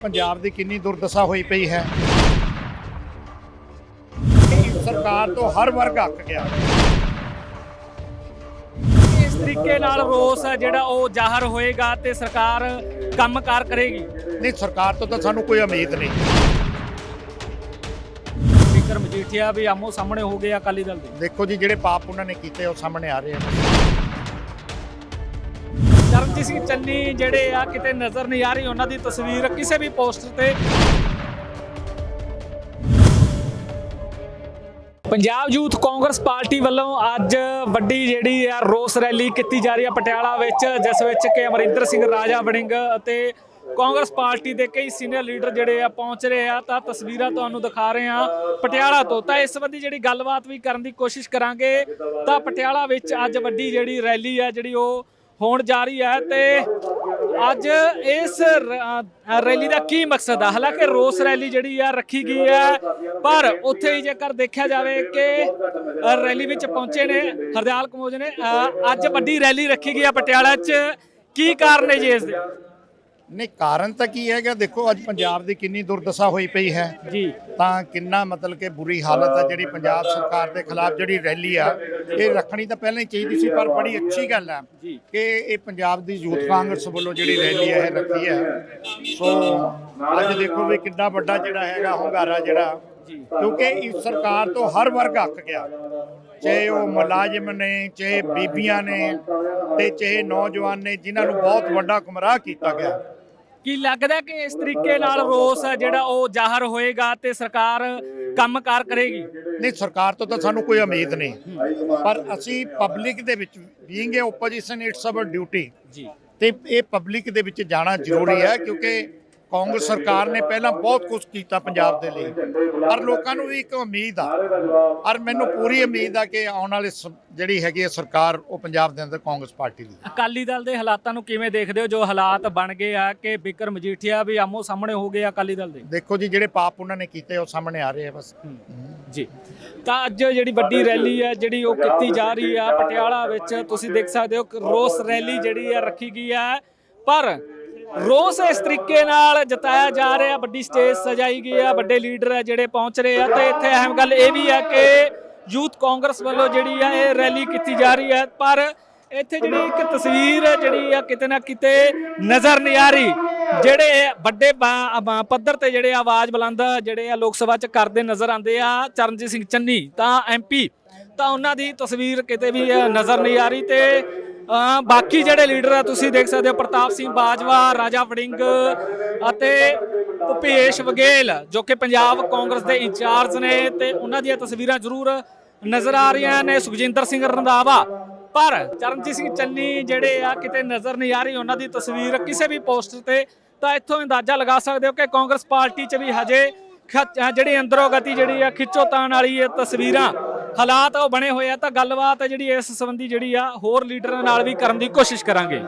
ਪੰਜਾਬ ਦੀ ਕਿੰਨੀ ਦੁਰਦਸ਼ਾ ਹੋਈ ਪਈ ਹੈ। ਸਰਕਾਰ ਤੋਂ ਹਰ ਵਰਗ ਅੱਕ ਗਿਆ। ਇਸ ਤਰੀਕੇ ਨਾਲ ਰੋਸ ਹੈ ਜਿਹੜਾ ਉਹ ਜ਼ਾਹਰ ਹੋਏਗਾ ਤੇ ਸਰਕਾਰ ਕੰਮਕਾਰ ਕਰੇਗੀ। ਨਹੀਂ ਸਰਕਾਰ ਤੋਂ ਤਾਂ ਸਾਨੂੰ ਕੋਈ ਉਮੀਦ ਨਹੀਂ। ਸਪੀਕਰ ਮਜੀਠੀਆ ਵੀ ਆਮੋ ਸਾਹਮਣੇ ਹੋ ਗਏ ਅਕਾਲੀ ਦਲ ਦੇ। ਦੇਖੋ ਜੀ ਜਿਹੜੇ ਪਾਪ ਉਹਨਾਂ ਨੇ ਕੀਤੇ ਉਹ ਸਾਹਮਣੇ ਆ ਰਹੇ ਆ। ਚਰਨਜੀਤ ਸਿੰਘ ਚੰਨੀ ਜਿਹੜੇ ਆ ਕਿਤੇ ਨਜ਼ਰ ਨਹੀਂ ਆ ਰਹੀ, ਉਹਨਾਂ ਦੀ ਤਸਵੀਰ ਕਿਸੇ ਵੀ ਪੋਸਟਰ ਤੇ। ਪੰਜਾਬ ਯੂਥ ਕਾਂਗਰਸ ਪਾਰਟੀ ਵੱਲੋਂ ਅੱਜ ਵੱਡੀ ਜਿਹੜੀ ਆ ਰੋਸ ਰੈਲੀ ਕੀਤੀ ਜਾ ਰਹੀ ਹੈ ਪਟਿਆਲਾ ਵਿੱਚ, ਜਿਸ ਵਿੱਚ ਕਿ ਅਮਰਿੰਦਰ ਸਿੰਘ ਰਾਜਾ ਵੜਿੰਗ ਅਤੇ ਕਾਂਗਰਸ ਪਾਰਟੀ ਦੇ ਕਈ ਸੀਨੀਅਰ ਲੀਡਰ ਜਿਹੜੇ ਆ ਪਹੁੰਚ ਰਹੇ ਆ। ਤਾਂ ਤਸਵੀਰਾਂ ਤੁਹਾਨੂੰ ਦਿਖਾ ਰਹੇ ਆ ਪਟਿਆਲਾ ਤੋਂ। ਤਾਂ ਇਸ ਸੰਬੰਧੀ ਜਿਹੜੀ ਗੱਲਬਾਤ ਵੀ ਕਰਨ ਦੀ ਕੋਸ਼ਿਸ਼ ਕਰਾਂਗੇ, ਤਾਂ ਪਟਿਆਲਾ ਵਿੱਚ ਅੱਜ ਵੱਡੀ ਜਿਹੜੀ ਰੈਲੀ ਆ, ਜਿਹੜੀ ਉਹ ਹੋਣ ਜਾ ਰਹੀ ਹੈ ਤੇ ਅੱਜ ਇਸ ਰੈਲੀ ਦਾ ਕੀ ਮਕਸਦ ਆ? ਹਾਲਾਂਕਿ ਰੋਸ ਰੈਲੀ ਜਿਹੜੀ ਆ ਰੱਖੀ ਗਈ ਹੈ, ਪਰ ਉੱਥੇ ਹੀ ਜੇਕਰ ਦੇਖਿਆ ਜਾਵੇ ਕਿ ਰੈਲੀ ਵਿੱਚ ਪਹੁੰਚੇ ਨੇ ਹਰਦਿਆਲ ਕਮੋਜ ਨੇ ਅੱਜ ਵੱਡੀ ਰੈਲੀ ਰੱਖੀ ਗਈ ਆ ਪਟਿਆਲਾ 'ਚ। ਕੀ ਕਾਰਨ ਹੈ ਜੀ ਇਸ ਦੇ? ਨਹੀਂ ਕਾਰਨ ਤਾਂ ਕੀ ਹੈਗਾ? ਦੇਖੋ ਅੱਜ ਪੰਜਾਬ ਦੀ ਕਿੰਨੀ ਦੁਰਦਸ਼ਾ ਹੋਈ ਪਈ ਹੈ। ਜੀ। ਤਾਂ ਕਿੰਨਾ ਮਤਲਬ ਕਿ ਬੁਰੀ ਹਾਲਤ ਹੈ ਜਿਹੜੀ ਪੰਜਾਬ ਸਰਕਾਰ ਦੇ ਖਿਲਾਫ ਜਿਹੜੀ ਰੈਲੀ ਆ ਇਹ ਰੱਖਣੀ ਤਾਂ ਪਹਿਲਾਂ ਹੀ ਚਾਹੀਦੀ ਸੀ ਪਰ ਬੜੀ ਅੱਛੀ ਗੱਲ ਹੈ ਕਿ ਇਹ ਪੰਜਾਬ ਦੀ ਯੂਥ ਕਾਂਗਰਸ ਵੱਲੋਂ ਜਿਹੜੀ ਰੈਲੀ ਹੈ ਇਹ ਰੱਖੀ ਹੈ ਸੋ ਅੱਜ ਦੇਖੋ ਵੀ ਕਿੰਨਾ ਵੱਡਾ ਜਿਹੜਾ ਹੈਗਾ ਹੁੰਗਾਰਾ ਜਿਹੜਾ ਕਿਉਂਕਿ ਇਸ ਸਰਕਾਰ ਤੋਂ ਹਰ ਵਰਗ ਅੱਕ ਗਿਆ। ਚਾਹੇ ਉਹ ਮੁਲਾਜ਼ਮ ਨੇ ਚਾਹੇ ਬੀਬੀਆਂ ਨੇ ਤੇ ਚਾਹੇ ਨੌਜਵਾਨ ਨੇ ਜਿਨ੍ਹਾਂ ਨੂੰ ਬਹੁਤ ਵੱਡਾ ਗੁੰਮਰਾਹ ਕੀਤਾ ਗਿਆ। ਕੀ ਲੱਗਦਾ ਕਿ ਇਸ ਤਰੀਕੇ ਨਾਲ ਰੋਸ ਹੈ ਜਿਹੜਾ ਉਹ ਜ਼ਾਹਰ ਹੋਏਗਾ ਤੇ ਸਰਕਾਰ ਕੰਮਕਾਰ ਕਰੇਗੀ? ਨਹੀਂ ਸਰਕਾਰ ਤੋਂ ਤਾਂ ਸਾਨੂੰ ਕੋਈ ਉਮੀਦ ਨਹੀਂ। ਪਰ ਅਸੀਂ ਪਬਲਿਕ ਦੇ ਵਿੱਚ being a opposition it's our duty ਜੀ। ਤੇ ਇਹ ਪਬਲਿਕ ਦੇ ਵਿੱਚ ਜਾਣਾ ਜ਼ਰੂਰੀ ਹੈ ਕਿਉਂਕਿ ਕਾਂਗਰਸ ਸਰਕਾਰ ਨੇ ਪਹਿਲਾਂ ਬਹੁਤ ਕੁਝ ਕੀਤਾ ਪੰਜਾਬ ਦੇ ਲਈ। ਪਰ ਲੋਕਾਂ ਨੂੰ ਵੀ ਇੱਕ ਉਮੀਦ ਆ। ਔਰ ਮੈਨੂੰ ਪੂਰੀ ਉਮੀਦ ਆ ਕਿ ਆਉਣ ਵਾਲੇ ਜਿਹੜੀ ਹੈਗੀ ਹੈ ਸਰਕਾਰ ਉਹ ਪੰਜਾਬ ਦੇ ਅੰਦਰ ਕਾਂਗਰਸ ਪਾਰਟੀ ਦੀ। ਅਕਾਲੀ ਦਲ ਦੇ ਹਾਲਾਤਾਂ ਨੂੰ ਕਿਵੇਂ ਦੇਖਦੇ ਹੋ? ਜੋ ਹਾਲਾਤ ਬਣ ਗਏ ਆ ਕਿ ਬਿਕਰ ਮਜੀਠੀਆ ਵੀ ਆਮੋ ਸਾਹਮਣੇ ਹੋ ਗਏ ਆ ਅਕਾਲੀ ਦਲ ਦੇ? ਦੇਖੋ ਜੀ ਜਿਹੜੇ ਪਾਪ ਉਹਨਾਂ ਨੇ ਕੀਤੇ ਉਹ ਸਾਹਮਣੇ ਆ ਰਹੇ ਆ ਬਸ। ਜੀ। ਤਾਂ ਅੱਜ ਜਿਹੜੀ ਵੱਡੀ ਰੈਲੀ ਹੈ ਜਿਹੜੀ ਉਹ ਕੀਤੀ ਜਾ ਰਹੀ ਆ ਪਟਿਆਲਾ ਵਿੱਚ ਤੁਸੀਂ ਦੇਖ ਸਕਦੇ ਹੋ ਕਿ ਰੋਸ ਰੈਲੀ ਜਿਹੜੀ ਹੈ ਰੱਖੀ ਗਈ ਹੈ ਪਰ ਰੋਸ ਇਸ ਤਰੀਕੇ ਨਾਲ ਜਤਾਇਆ ਜਾ ਰਿਹਾ, ਵੱਡੀ ਸਟੇਜ ਸਜਾਈ ਗਈ ਆ, ਵੱਡੇ ਲੀਡਰ ਹੈ ਜਿਹੜੇ ਪਹੁੰਚ ਰਹੇ ਆ। ਤੇ ਇੱਥੇ ਅਹਿਮ ਗੱਲ ਇਹ ਵੀ ਹੈ ਕਿ ਯੂਥ ਕਾਂਗਰਸ ਵੱਲੋਂ ਜਿਹੜੀ ਆ, ਇਹ ਰੈਲੀ ਕੀਤੀ ਜਾ ਰਹੀ ਹੈ ਪਰ ਇੱਥੇ ਜਿਹੜੀ ਇੱਕ ਤਸਵੀਰ ਜਿਹੜੀ ਆ ਕਿਤੇ ਨਾ ਕਿਤੇ ਨਜ਼ਰ ਨਹੀਂ ਆ ਰਹੀ। ਜਿਹੜੇ ਵੱਡੇ ਪੱਧਰ ਤੇ ਜਿਹੜੇ ਆਵਾਜ਼ ਬੁਲੰਦ ਜਿਹੜੇ ਆ ਲੋਕ ਸਭਾ ਚ ਕਰਦੇ ਨਜ਼ਰ ਆਉਂਦੇ ਆ, ਚਰਨਜੀਤ ਸਿੰਘ ਚੰਨੀ ਤਾਂ ਐਮਪੀ ਤਾਂ ਉਹਨਾਂ ਦੀ ਤਸਵੀਰ ਕਿਤੇ ਵੀ ਨਜ਼ਰ ਨਹੀਂ ਆ ਰਹੀ। ਤੇ ਬਾਕੀ ਜਿਹੜੇ ਲੀਡਰ ਆ, ਤੁਸੀਂ ਦੇਖ ਸਕਦੇ ਹੋ, ਪ੍ਰਤਾਪ ਸਿੰਘ ਬਾਜਵਾ, ਰਾਜਾ ਵੜਿੰਗ ਅਤੇ ਭੁਪੇਸ਼ ਵਗੇਲ, ਜੋ ਕਿ ਪੰਜਾਬ ਕਾਂਗਰਸ ਦੇ ਇੰਚਾਰਜ ਨੇ ਤੇ ਉਹਨਾਂ ਦੀਆਂ ਤਸਵੀਰਾਂ ਜ਼ਰੂਰ ਨਜ਼ਰ ਆ ਰਹੀਆਂ ਨੇ। ਸੁਖਜਿੰਦਰ ਸਿੰਘ ਰੰਧਾਵਾ, ਪਰ ਚਰਨਜੀਤ ਸਿੰਘ ਚੰਨੀ ਜਿਹੜੇ ਆ, ਕਿਤੇ ਨਜ਼ਰ ਨਹੀਂ ਆ ਰਹੀ ਉਹਨਾਂ ਦੀ ਤਸਵੀਰ। ਕਿਸੇ ਵੀ ਪੋਸਟਰ ਤੇ ਤਾਂ ਇੱਥੋਂ ਅੰਦਾਜ਼ਾ ਲਗਾ ਸਕਦੇ ਹੋ ਕਿ ਕਾਂਗਰਸ ਪਾਰਟੀ 'ਚ ਵੀ ਹਜੇ ਖ- ਜਿਹੜੀ ਅੰਦਰੋਂ ਗਤੀ ਜਿਹੜੀ ਆ, ਖਿੱਚੋਤਾਣ ਵਾਲੀ ਇਹ ਤਸਵੀਰਾਂ ਹਾਲਾਤ ਉਹ ਬਣੇ ਹੋਏ ਆ ਤਾਂ ਗੱਲਬਾਤ ਜਿਹੜੀ ਇਸ ਸੰਬੰਧੀ ਜਿਹੜੀ ਆ ਹੋਰ ਲੀਡਰਾਂ ਨਾਲ ਵੀ ਕਰਨ ਦੀ ਕੋਸ਼ਿਸ਼ ਕਰਾਂਗੇ।